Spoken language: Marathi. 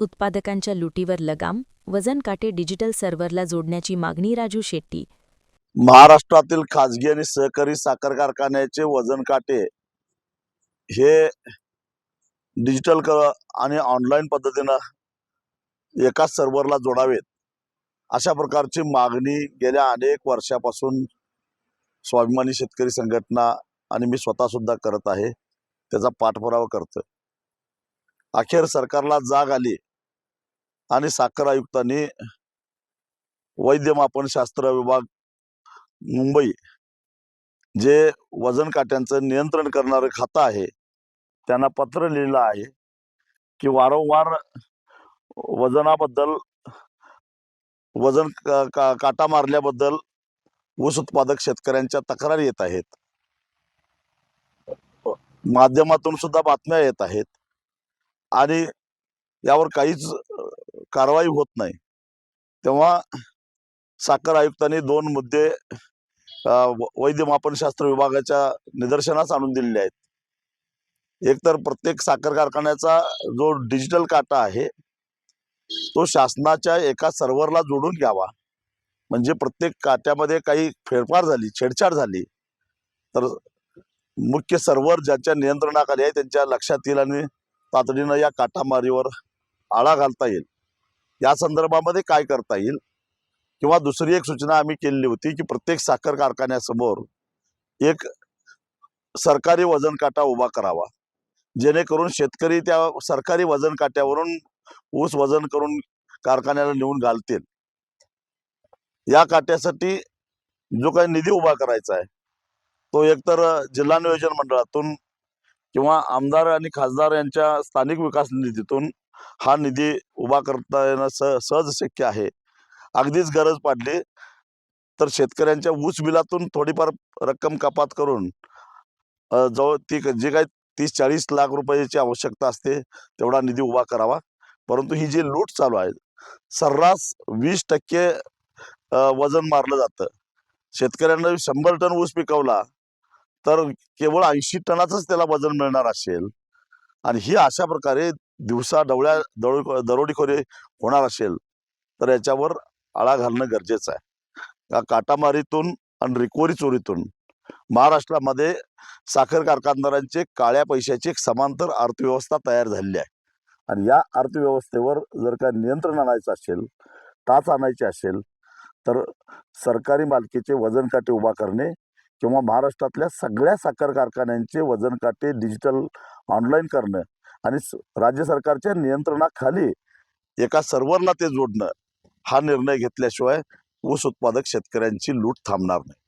उत्पादकांच्या लुटीवर लगाम वजन काटे डिजिटल सर्व्हरला जोडण्याची मागणी राजू शेट्टी. महाराष्ट्रातील खाजगी आणि सहकारी साखर कारखान्याचे वजन काटे हे डिजिटल आणि ऑनलाईन पद्धतीनं एकाच सर्व्हरला जोडावेत. अशा प्रकारची मागणी गेल्या अनेक वर्षापासून स्वाभिमानी शेतकरी संघटना आणि मी स्वतः सुद्धा करत आहे. त्याचा पाठपुरावा करतोय. अखेर सरकारला जाग आली. आणि साखर आयुक्तांनी वैद्यमापन शास्त्र विभाग मुंबई जे वजन काट्यांचं नियंत्रण करणारं खातं आहे त्यांना पत्र लिहिलं आहे की वारंवार वजनाबद्दल वजन का- का- काटा मारल्याबद्दल ऊस उत्पादक शेतकऱ्यांच्या तक्रारी येत आहेत. माध्यमातून सुद्धा बातम्या येत आहेत. आणि यावर काहीच कारवाई होत नाही. तेव्हा साखर आयुक्तांनी दोन मुद्दे वैद्यमापनशास्त्र विभागाच्या निदर्शनास आणून दिलेले आहेत. एक तर प्रत्येक साखर कारखान्याचा जो डिजिटल काटा आहे तो शासनाच्या एका सर्व्हरला जोडून घ्यावा. म्हणजे प्रत्येक काट्यामध्ये काही फेरफार झाली छेडछाड झाली तर मुख्य सर्व्हर ज्यांच्या नियंत्रणाखाली आहे त्यांच्या लक्षात येईल आणि तातडीनं या काटामारीवर आळा घालता येईल. या संदर्भामध्ये काय करता येईल? किंवा दुसरी एक सूचना आम्ही केलेली होती की प्रत्येक साखर कारखान्यासमोर एक सरकारी वजन काटा उभा करावा. जेणेकरून शेतकरी त्या सरकारी वजन काट्यावरून ऊस वजन करून कारखान्याला नेऊन घालतील. या काट्यासाठी जो काही निधी उभा करायचा आहे तो एकतर जिल्हा नियोजन मंडळातून किंवा आमदार आणि खासदार यांच्या स्थानिक विकास निधीतून हा निधी उभा करता येणं सह सहज शक्य आहे. अगदीच गरज पडली तर शेतकऱ्यांच्या ऊस बिलातून थोडीफार रक्कम कपात करून जवळ ती जे काही तीस चाळीस लाख रुपयाची आवश्यकता असते तेवढा निधी उभा करावा. परंतु ही जी लूट चालू आहे सर्रास वीस टक्के वजन मारलं जातं. शेतकऱ्यांना शंभर टन ऊस पिकवला तर केवळ ऐंशी टनाचंच त्याला वजन मिळणार असेल. आणि ही अशा प्रकारे दिवसा डवळ्या दरो दरोडीखोरी होणार असेल तर याच्यावर आळा घालणं गरजेचं आहे. या काटामारीतून आणि रिकवरी चोरीतून महाराष्ट्रामध्ये साखर कारखानदारांचे काळ्या पैशाची एक समांतर अर्थव्यवस्था तयार झालेली आहे. आणि या अर्थव्यवस्थेवर जर का नियंत्रण आणायचं असेल टाच आणायची असेल तर सरकारी मालकीचे वजन काटे उभा करणे किंवा महाराष्ट्रातल्या सगळ्या साखर कारखान्यांचे वजन काटे डिजिटल ऑनलाईन करणं आणि राज्य सरकारच्या नियंत्रणाखाली एका सर्व्हरला ते जोडणं हा निर्णय घेतल्याशिवाय ऊस उत्पादक शेतकऱ्यांची लूट थांबणार नाही.